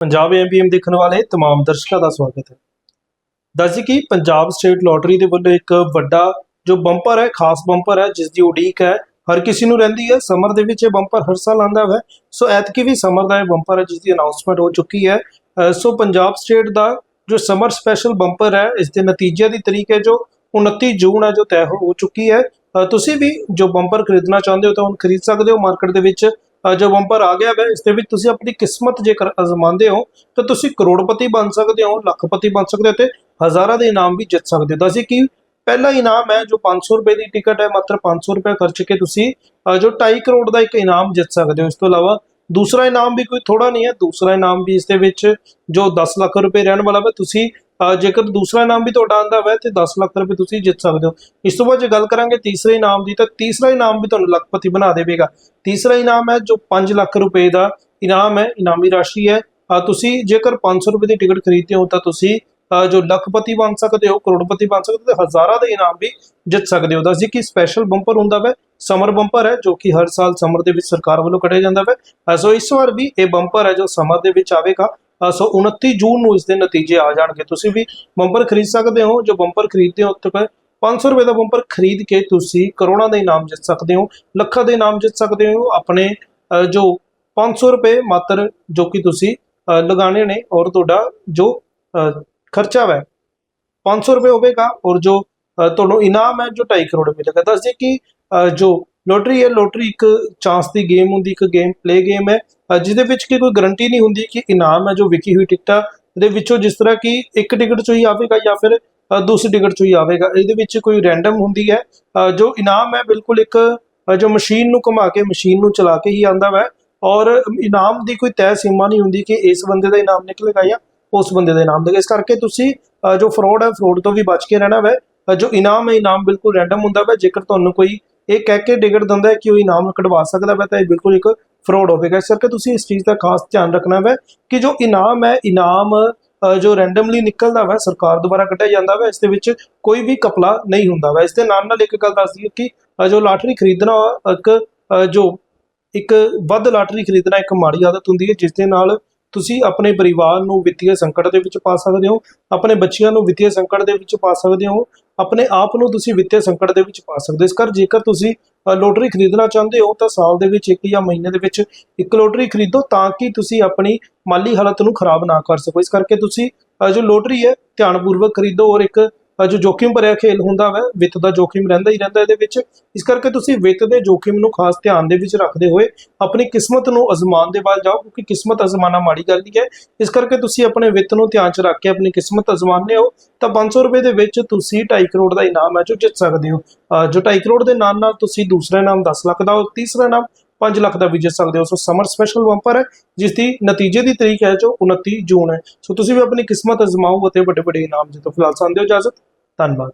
ਪੰਜਾਬ ਐਮਪੀਐਮ ਦੇਖਣ ਵਾਲੇ तमाम ਦਰਸ਼ਕਾਂ ਦਾ ਸਵਾਗਤ ਹੈ ਦੱਸਦੀ ਕਿ ਪੰਜਾਬ ਸਟੇਟ ਲੋਟਰੀ ਦੇ ਵੱਲੋਂ ਇੱਕ ਵੱਡਾ ਜੋ ਬੰਪਰ ਹੈ ਖਾਸ ਬੰਪਰ ਹੈ ਜਿਸ ਦੀ ਉਡੀਕ ਹੈ ਹਰ ਕਿਸੇ ਨੂੰ ਰਹਿੰਦੀ ਹੈ ਸਮਰ ਦੇ ਵਿੱਚ ਇਹ ਬੰਪਰ ਹਰ ਸਾਲ ਆਉਂਦਾ ਹੈ ਸੋ ਐਤਕੀ ਵੀ ਸਮਰ ਦਾ ਇਹ ਬੰਪਰ ਹੈ ਜਿਸ ਦੀ ਅਨਾਉਂਸਮੈਂਟ ਹੋ ਚੁੱਕੀ ਹੈ ਅ, ਸੋ ਪੰਜਾਬ ਸਟੇਟ ਦਾ ਜੋ ਸਮਰ ਸਪੈਸ਼ਲ ਬੰਪਰ ਹੈ ਇਸ ਦੇ ਨਤੀਜੇ ਦੀ ਤਰੀਕ ਹੈ ਜੋ 29 ਜੂਨ ਹੈ ਜੋ ਤੈਅ ਹੋ ਹੋ ਚੁੱਕੀ ਹੈ ਅ, ਤੁਸੀਂ ਵੀ ਜੋ ਬੰਪਰ ਖਰੀਦਣਾ ਚਾਹੁੰਦੇ ਹੋ ਤਾਂ ਹੁਣ ਖਰੀਦ ਸਕਦੇ ਹੋ ਮਾਰਕੀਟ ਦੇ ਵਿੱਚ ਅ, ਜੋ ਬੰਪਰ ਆ ਗਿਆ ਹੈ ਇਸ ਦੇ ਵਿੱਚ ਤੁਸੀਂ ਆਪਣੀ ਕਿਸਮਤ ਜੇਕਰ ਅਜ਼ਮਾਉਂਦੇ ਹੋ, ਤਾਂ ਤੁਸੀਂ ਕਰੋੜਪਤੀ ਬਣ ਸਕਦੇ ਹੋ, ਲੱਖਪਤੀ ਬਣ ਸਕਦੇ ਹੋ ਤੇ ਹਜ਼ਾਰਾਂ ਦੇ ਇਨਾਮ ਵੀ ਜਿੱਤ ਸਕਦੇ ਹੋ। ਤਾਂ ਅਸੀਂ ਕੀ ਪਹਿਲਾ ਇਨਾਮ ਹੈ ਜੋ 500 ਰੁਪਏ ਦੀ ਟਿਕਟ ਹੈ, ਮਾਤਰ 500 ਰੁਪਏ ਖਰਚ ਕੇ ਤੁਸੀਂ ਜੋ 2.5 ਕਰੋੜ ਦਾ ਇੱਕ ਇਨਾਮ ਜਿੱਤ ਸਕਦੇ ਹੋ। ਇਸ ਤੋਂ ਇਲਾਵਾ ਦੂਸਰਾ ਇਨਾਮ ਵੀ ਕੋਈ ਥੋੜਾ ਨਹੀਂ ਹੈ, ਦੂਸਰਾ ਇਨਾਮ ਵੀ ਇਸ ਦੇ ਵਿੱਚ ਜੋ 10 ਲੱਖ ਰੁਪਏ ਰਹਿਣ ਵਾਲਾ ਹੈ ਤੁਸੀਂ ਜੇਕਰ ਦੂਸਰਾ ਇਨਾਮ ਵੀ ਤੁਹਾਡਾ ਆਂਦਾ ਹੈ ਤੇ 10 ਲੱਖ ਰੁਪਏ ਤੁਸੀਂ ਜਿੱਤ ਸਕਦੇ ਹੋ। ਇਸ ਤੋਂ ਬਾਅਦ ਜੇ ਗੱਲ ਕਰਾਂਗੇ ਤੀਸਰੇ ਇਨਾਮ ਦੀ ਤਾਂ ਤੀਸਰਾ ਇਨਾਮ ਵੀ ਤੁਹਾਨੂੰ ਲੱਖਪਤੀ ਬਣਾ ਦੇਵੇਗਾ। ਤੀਸਰਾ ਇਨਾਮ ਹੈ ਜੋ 5 ਲੱਖ ਰੁਪਏ ਦਾ ਇਨਾਮ ਹੈ, ਇਨਾਮੀ ਰਾਸ਼ੀ ਹੈ। ਤੁਸੀਂ ਜੇਕਰ 500 ਰੁਪਏ ਦੀ ਟਿਕਟ ਖਰੀਦਦੇ ਹੋ ਤਾਂ ਤੁਸੀਂ ਜੋ ਲੱਖਪਤੀ ਬਣ ਸਕਦੇ ਹੋ, ਕਰੋੜਪਤੀ ਬਣ ਸਕਦੇ ਹੋ ਤੇ ਹਜ਼ਾਰਾਂ ਦੇ ਇਨਾਮ ਵੀ ਜਿੱਤ ਸਕਦੇ ਹੋ। ਦੱਸਦੀ ਕਿ ਸਪੈਸ਼ਲ ਬੰਪਰ ਹੁੰਦਾ ਹੈ ਸਮਰ ਬੰਪਰ ਹੈ ਜੋ ਕਿ ਹਰ ਸਾਲ ਸਮਰ ਦੇ ਵਿੱਚ ਸਰਕਾਰ ਵੱਲੋਂ ਕੱਢਿਆ ਜਾਂਦਾ ਹੈ ਸੋ ਇਸ ਵਾਰ ਵੀ ਇਹ ਬੰਪਰ ਹੈ ਜੋ ਸਮਰ ਦੇ ਵਿੱਚ ਆਵੇਗਾ। ਸੋ 29 ਜੂਨ ਨੂੰ ਇਸ ਦੇ ਨਤੀਜੇ ਆ ਜਾਣਗੇ। ਤੁਸੀਂ ਵੀ ਬੰਪਰ ਖਰੀਦ ਸਕਦੇ ਹੋ। ਜੋ ਬੰਪਰ ਖਰੀਦਦੇ ਹੋ ਤੇ 500 ਰੁਪਏ ਦਾ ਬੰਪਰ ਖਰੀਦ ਕੇ ਤੁਸੀਂ ਕਰੋੜਾਂ ਦੇ ਇਨਾਮ ਜਿੱਤ ਸਕਦੇ ਹੋ ਲੱਖਾਂ ਦੇ ਇਨਾਮ ਜਿੱਤ ਸਕਦੇ ਹੋ। ਆਪਣੇ ਅ, ਜੋ 500 ਰੁਪਏ ਮਾਤਰ ਜੋ ਕਿ ਤੁਸੀਂ ਅ, ਲਗਾਣੇ ਨੇ ਔਰ ਤੁਹਾਡਾ ਜੋ ਅ, ਖਰਚਾ ਹੈ 500 ਰੁਪਏ ਹੋਵੇਗਾ ਔਰ ਜੋ ਤੁਹਾਨੂੰ ਇਨਾਮ ਹੈ ਜੋ 2.5 ਕਰੋੜ ਮਿਲੇਗਾ ਦੱਸ ਦਈਏ ਕਿ ਜੋ ਲੋਟਰੀ ਹੈ ਲੋਟਰੀ ਇੱਕ ਚਾਂਸ ਦੀ ਗੇਮ ਹੁੰਦੀ ਇੱਕ ਗੇਮ ਪਲੇ ਗੇਮ ਹੈ। ਜਿਹਦੇ ਵਿੱਚ ਕਿ ਕੋਈ ਗਾਰੰਟੀ ਨਹੀਂ ਹੁੰਦੀ ਕਿ ਇਨਾਮ ਹੈ ਜੋ ਵਿਕੀ ਹੋਈ ਟਿਕਟਾਂ ਦੇ ਵਿੱਚੋਂ ਜਿਸ ਤਰ੍ਹਾਂ ਕਿ ਇੱਕ ਟਿਕਟ ਚੋਂ ਹੀ ਆਵੇਗਾ ਜਾਂ ਫਿਰ ਦੂਸਰੀ ਟਿਕਟ ਚੋਂ ਹੀ ਆਵੇਗਾ। ਇਹਦੇ ਵਿੱਚ ਕੋਈ ਰੈਂਡਮ ਹੁੰਦੀ ਹੈ ਜੋ ਇਨਾਮ ਹੈ ਬਿਲਕੁਲ ਇੱਕ ਜੋ ਮਸ਼ੀਨ ਨੂੰ ਘੁਮਾ ਕੇ, ਮਸ਼ੀਨ ਨੂੰ ਚਲਾ ਕੇ ਹੀ ਆਂਦਾ ਹੈ ਔਰ ਇਨਾਮ ਦੀ ਕੋਈ ਤੈਅ ਸੀਮਾ ਨਹੀਂ ਹੁੰਦੀ ਕਿ ਇਸ ਬੰਦੇ ਦਾ ਇਨਾਮ ਨਿਕਲੇਗਾ ਜਾਂ ਉਸ ਬੰਦੇ ਦਾ ਇਨਾਮ ਦੇਗਾ ਇਸ ਕਰਕੇ ਤੁਸੀਂ ਜੋ ਫਰਾਡ ਹੈ ਫਰਾਡ ਤੋਂ ਵੀ ਬਚ ਕੇ ਰਹਿਣਾ ਹੈ ਜੋ ਇਨਾਮ ਹੈ, ਇਨਾਮ ਬਿਲਕੁਲ ਰੈਂਡਮ ਹੁੰਦਾ ਹੈ ਜੇਕਰ ਤੁਹਾਨੂੰ ਕੋਈ ਇਹ ਕਹਿ ਕੇ ਟਿਕਟ ਦਿੰਦਾ ਹੈ ਕਿ ਉਹ ਇਨਾਮ ਕਢਵਾ ਸਕਦਾ ਹੈ ਤਾਂ ਇਹ ਬਿਲਕੁਲ ਇੱਕ ਫਰੋਡ ਹੋਵੇਗਾ ਇਸ ਕਰਕੇ ਤੁਸੀਂ ਇਸ ਚੀਜ਼ ਦਾ ਖਾਸ ਧਿਆਨ ਰੱਖਣਾ ਹੈ ਕਿ ਜੋ ਇਨਾਮ ਹੈ, ਇਨਾਮ ਜੋ ਰੈਂਡਮਲੀ ਨਿਕਲਦਾ ਵਾ, ਸਰਕਾਰ ਦੁਆਰਾ ਕੱਢਿਆ ਜਾਂਦਾ ਵਾ, ਇਸ ਦੇ ਵਿੱਚ ਕੋਈ ਵੀ ਕਪਲਾ ਨਹੀਂ ਹੁੰਦਾ ਵਾ। ਇਸ ਦੇ ਨਾਲ ਨਾਲ ਇੱਕ ਗੱਲ ਦੱਸ ਦਈਏ ਕਿ ਜੋ ਲਾਟਰੀ ਖਰੀਦਣਾ ਇੱਕ ਜੋ ਇੱਕ ਵੱਧ ਲਾਟਰੀ ਖਰੀਦਣਾ ਇੱਕ ਮਾੜੀ ਆਦਤ ਹੁੰਦੀ ਹੈ, ਜਿਸ ਦੇ ਨਾਲ ਤੁਸੀਂ ਆਪਣੇ ਪਰਿਵਾਰ ਨੂੰ ਵਿੱਤੀ ਸੰਕਟ ਦੇ ਵਿੱਚ ਪਾ ਸਕਦੇ ਹੋ, ਆਪਣੇ ਬੱਚਿਆਂ ਨੂੰ ਵਿੱਤੀ ਸੰਕਟ ਦੇ ਵਿੱਚ ਪਾ ਸਕਦੇ ਹੋ, ਆਪਣੇ ਆਪ ਨੂੰ ਤੁਸੀਂ ਵਿੱਤੀ ਸੰਕਟ ਦੇ ਵਿੱਚ ਪਾ ਸਕਦੇ ਹੋ। ਇਸ ਕਰ ਜੇਕਰ ਤੁਸੀਂ ਲੋਟਰੀ ਖਰੀਦਣਾ ਚਾਹੁੰਦੇ ਹੋ, ਤਾਂ ਸਾਲ ਦੇ ਵਿੱਚ ਇੱਕ ਜਾਂ ਮਹੀਨੇ ਦੇ ਵਿੱਚ ਇੱਕ ਲੋਟਰੀ ਖਰੀਦੋ ਤਾਂ ਕਿ ਤੁਸੀਂ ਆਪਣੀ ਮਾਲੀ ਹਾਲਤ ਨੂੰ ਖਰਾਬ ਨਾ ਕਰ ਸਕੋ। ਇਸ ਕਰਕੇ ਤੁਸੀਂ ਜੋ ਲੋਟਰੀ ਹੈ, ਧਿਆਨਪੂਰਵਕ ਖਰੀਦੋ ਔਰ ਇੱਕ ਜੋ ਜੋਖਿਮ ਭਰਿਆ ਖੇਲ ਹੁੰਦਾ ਵਾ, ਵਿੱਤ ਦਾ ਜੋਖਿਮ ਰਹਿੰਦਾ ਹੀ ਰਹਿੰਦਾ ਇਹਦੇ ਵਿੱਚ। ਇਸ ਕਰਕੇ ਤੁਸੀਂ ਵਿੱਤ ਦੇ ਜੋਖਿਮ ਨੂੰ ਖਾਸ ਧਿਆਨ ਦੇ ਵਿੱਚ ਰੱਖਦੇ ਹੋਏ ਆਪਣੀ ਕਿਸਮਤ ਨੂੰ ਅਜ਼ਮਾਨ ਦੇ ਵੱਲ ਜਾਓ, ਕਿਉਂਕਿ ਕਿਸਮਤ ਅਜ਼ਮਾਨਾ ਮਾੜੀ ਗੱਲ ਨਹੀਂ ਹੈ। ਇਸ ਕਰਕੇ ਤੁਸੀਂ ਆਪਣੇ ਵਿੱਤ ਨੂੰ ਧਿਆਨ 'ਚ ਰੱਖ ਕੇ ਆਪਣੀ ਕਿਸਮਤ ਅਜ਼ਮਾਉਂਦੇ ਹੋ, ਤਾਂ 500 ਰੁਪਏ ਦੇ ਵਿੱਚ ਤੁਸੀਂ 2.5 ਕਰੋੜ ਦਾ ਇਨਾਮ ਹੈ ਜੋ ਜਿੱਤ ਸਕਦੇ ਹੋ। ਜੋ 2.5 ਕਰੋੜ ਦੇ ਨਾਲ ਨਾਲ ਤੁਸੀਂ ਦੂਸਰਾ ਇਨਾਮ 10 ਲੱਖ ਦਾ ਔਰ ਤੀਸਰਾ ਇਨਾਮ 5 ਲੱਖ ਦਾ ਵੀ ਜਿੱਤ ਸਕਦੇ ਹੋ। ਸੋ ਸਮਰ ਸਪੈਸ਼ਲ ਬੰਪਰ ਹੈ, ਜਿਸ ਦੀ ਨਤੀਜੇ ਦੀ ਤਰੀਕ ਹੈ ਜੋ 29 ਜੂਨ ਹੈ। ਸੋ ਤੁਸੀਂ ਵੀ ਆਪਣੀ ਕਿਸਮਤ ਅਜ਼ਮਾਓ ਅਤੇ ਵੱਡੇ ਵੱਡੇ ਇਨਾਮ ਜਿੱਤੋ। ਫਿਲਹਾਲ ਸੰਦੇ ਹੋ ਇਜਾਜ਼ਤ, ਧੰਨਵਾਦ।